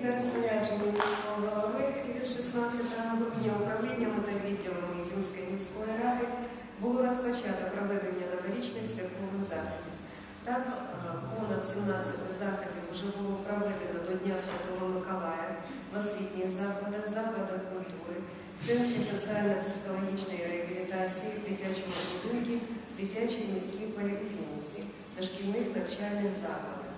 Відповідне розпорядження міського голови від 16 грудня управлінням та відділами Ізюмської міської ради було розпочато проведення новорічних святкових заходів. Так, е, понад 17 заходів вже було проведено до Дня Святого Миколая в освітніх закладах, закладах культури, центрі соціально-психологічної реабілітації, дитячому будинку, дитячій міській поліклініці, дошкільних навчальних закладах.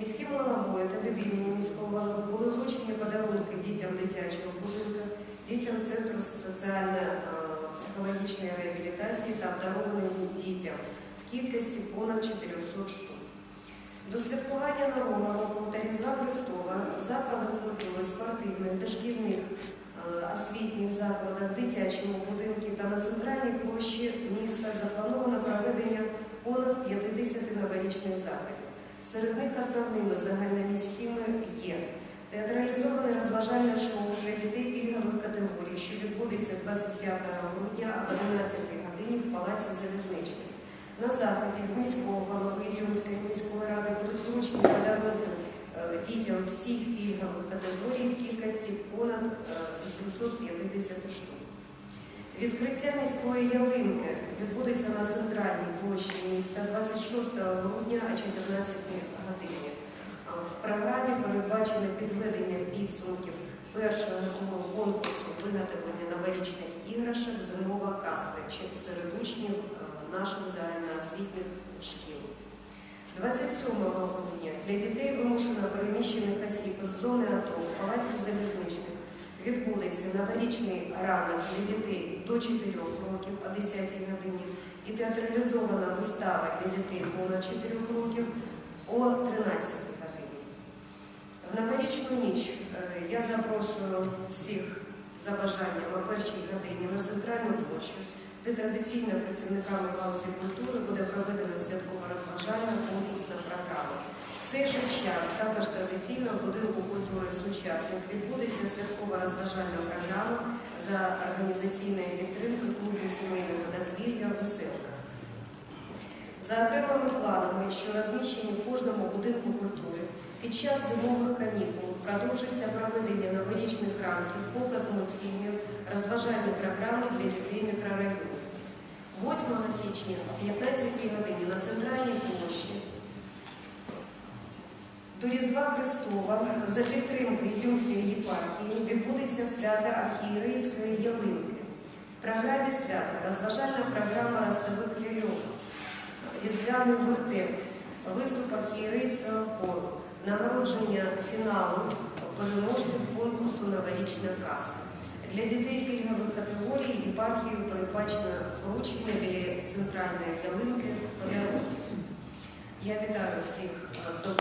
Міським головою та від імені міського голови були вручені подарунки дітям дитячого будинку, дітям центру соціально-психологічної реабілітації та обдарованим дітям в кількості понад 400 штук. До святкування Нового року та Різдва Христова закладах культури, спортивних, дошкільних, е, освітніх закладах, дитячому будинку та на центральній площі міста заплановано проведення понад 50 новорічних заходів. Серед них основними загальноміськими грудня об 11 годині в Палаці Залізничних. На заході міського голови Ізюмської міської ради будуть вручені подарунки е, дітям всіх пільгових категорій в кількості понад е, 850 штук. Відкриття міської ялинки відбудеться на центральній площі міста 26 грудня о 14 годині. В програмі передбачено підведення підсумків першого конкурсу виготовлення новорічних іграшок Зимова казка чи- серед учнів е, наших загальноосвітніх шкіл. 27 грудня для дітей вимушено переміщених осіб з зони АТО в Палаці Залізничних відбудеться новорічний ранок для дітей до 4 років о 10 годині і театралізована вистава для дітей понад 4 років о 13 годині. В новорічну ніч е, я запрошую всіх за бажанням о першій годині на центральну площу, де традиційно працівниками галузі культури буде проведена святкова розважальна конкурсна програма. В цей же час також традиційно в будинку культури сучасних відбудеться святкова розважальна програма за організаційної підтримки клубу сімейного дозвілля Веселка. За окремими планами, що розміщені в кожному будинку культури, під час зимових канікул продовжиться проведення новорічних ранків, показ мультфільмів, розважальні програми для дітей мікрорайону. 8 січня о 15 годині на центральній площі до Різдва Христова за підтримки Ізюмської єпархії відбудеться свято архієрейської ялинки. В програмі свята розважальна програма ростових ляльок, різдвяний гуртет, виступ архієрейського хору, нагородження фіналу переможців конкурсу Новорічна казка. Для дітей пільгових категорій єпархією передбачено вручення біля центральної ялинки подарунки. Я вітаю всіх з